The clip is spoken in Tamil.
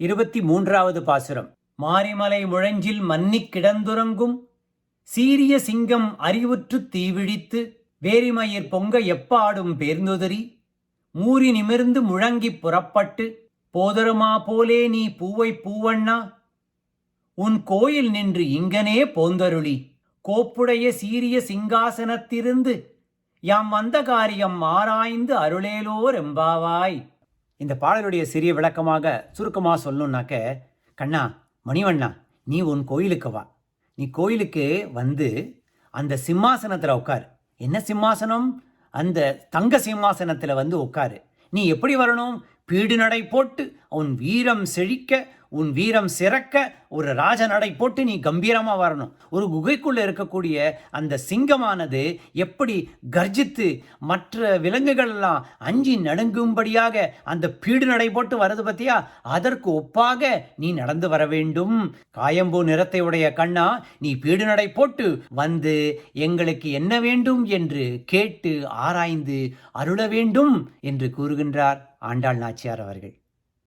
இருபத்தி மூன்றாவது பாசுரம். மாரிமலை முழஞ்சில் மன்னிக் கிடந்துறங்கும். சீரிய சிங்கம் அறிவுற்று தீவிழித்து வேரிமயிர் பொங்க எப்பாடும் பேர்ந்துதறி. மூறி நிமிர்ந்து முழங்கிப் புறப்பட்டு போதருமா போலே நீ பூவை பூவண்ணா? உன் கோயில் நின்று இங்கனே போந்தருளி. கோப்புடைய சீரிய சிங்காசனத்திருந்து யாம் வந்த காரியம் ஆராய்ந்து அருளேலோர் எம்பாவாய். இந்த பாடலுடைய சிறிய விளக்கமாக சுருக்கமாக சொல்லணுனாக்க கண்ணா மணிவண்ணா நீ உன் கோயிலுக்கு வா. நீ கோயிலுக்கு வந்து அந்த சிம்மாசனத்தில் உட்காரு என்ன சிம்மாசனம்? அந்த தங்க சிம்மாசனத்தில் வந்து உட்காரு நீ எப்படி வரணும்? பீடு நடை போட்டு உன் வீரம் செழிக்க உன் வீரம் சிறக்க ஒரு ராஜநடை போட்டு நீ கம்பீரமாக வரணும். ஒரு குகைக்குள்ளே இருக்கக்கூடிய அந்த சிங்கமானது எப்படி கர்ஜித்து மற்ற விலங்குகள் எல்லாம் அஞ்சி நடுங்கும்படியாக அந்த பீடு நடை போட்டு வருது பத்தியா? அதற்கு ஒப்பாக நீ நடந்து வர வேண்டும். காயம்பூ நிறத்தை உடைய கண்ணா நீ பீடு நடை போட்டு வந்து எங்களுக்கு என்ன வேண்டும் என்று கேட்டு ஆராய்ந்து அருள வேண்டும் என்று கூறுகின்றார் ஆண்டாள் நாச்சியார் அவர்கள்.